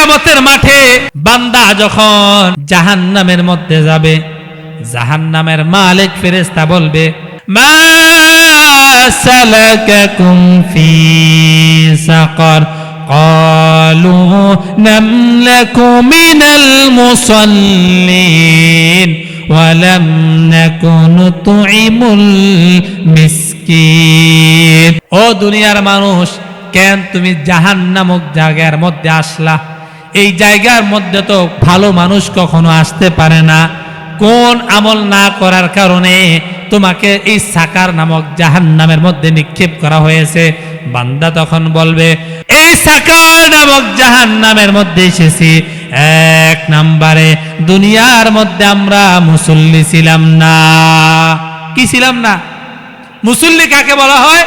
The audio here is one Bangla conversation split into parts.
কেয়ামতের মাঠে বান্দা যখন জাহান্নামের মধ্যে যাবে জাহান্নামের মালিক ফেরেশতা বলবে মা সালাকাকুম ফি সাকার قالوا لم نك من المصلين ولم نك نطعم المسكين ও দুনিয়ার মানুষ কেন তুমি জাহান নামক জায়গার মধ্যে আসলা এই জায়গার মধ্যে তো ভালো মানুষ কখনো আসতে পারে না। কোন আমল না করার কারণে তোমাকে এই সাকার নামক জাহান নামের মধ্যে নিক্ষেপ করা হয়েছে। বান্দা তখন বলবে, এই সাকার নামক জাহান নামের মধ্যে এসেছি। এক নাম্বারে, দুনিয়ার মধ্যে আমরা মুসল্লি ছিলাম না। কি ছিলাম না? মুসল্লি কাকে বলা হয়?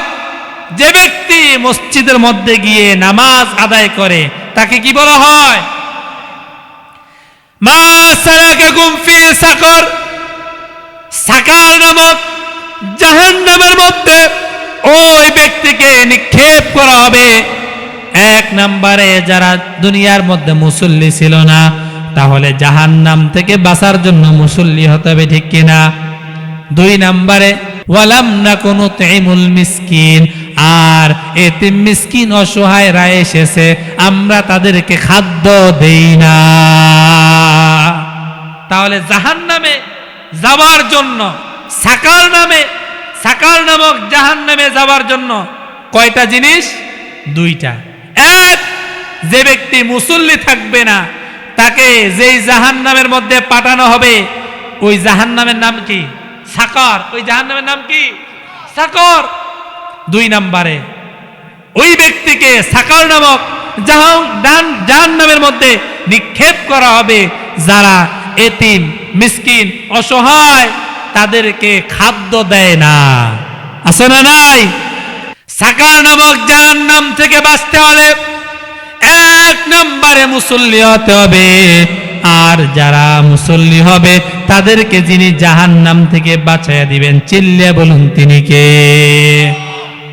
যে ব্যক্তি মসজিদের মধ্যে গিয়ে নামাজ আদায় করে তাকে কি বলা হয়? সাকর। সাকার নামক জাহান্নামের মধ্যে ওই ব্যক্তিকে নিক্ষেপ করা হবে। এক নম্বরে যারা দুনিয়ার মধ্যে মুসল্লি ছিল না, তাহলে জাহান্নাম থেকে বাঁচার জন্য মুসল্লি হতে হবে, ঠিক কিনা? দুই নম্বরে, ওয়ালাম না কোনো তেমুল মিসকিন। আর এতিম মিসকিন অসহায়রা এসেছে, আমরা তাদেরকে খাদ্য দেই না। তাহলে জাহান নামে যাওয়ার জন্য, সাকার নামে, সাকার নামক জাহান নামে যাওয়ার জন্য কয়টা জিনিস? দুইটা। এক, যে ব্যক্তি মুসল্লি থাকবে না, তাকে যেই জাহান নামের মধ্যে পাঠানো হবে, ওই জাহান নামের নাম কি? সাকর। ওই জাহান নামের নাম কি? সাকর। দুই নাম্বারে। ওই ব্যক্তিকে সাকাল নামক জাহান ডান- জাহান্নামের মধ্যে নিক্ষেপ করা হবে। যারা এতিম, মিসকিন, অসহায়, তাদেরকে খাদ্য দেয় না। আছে না নাই? সাকার নামক জাহান্নাম থেকে বাঁচতে হলে এক নম্বরে মুসল্লি হতে হবে। আর যারা মুসল্লি হবে, তাদেরকে যিনি জাহান্নাম থেকে বাঁচাইয়া দিবেন চিল্লে বলুন তিনি কে?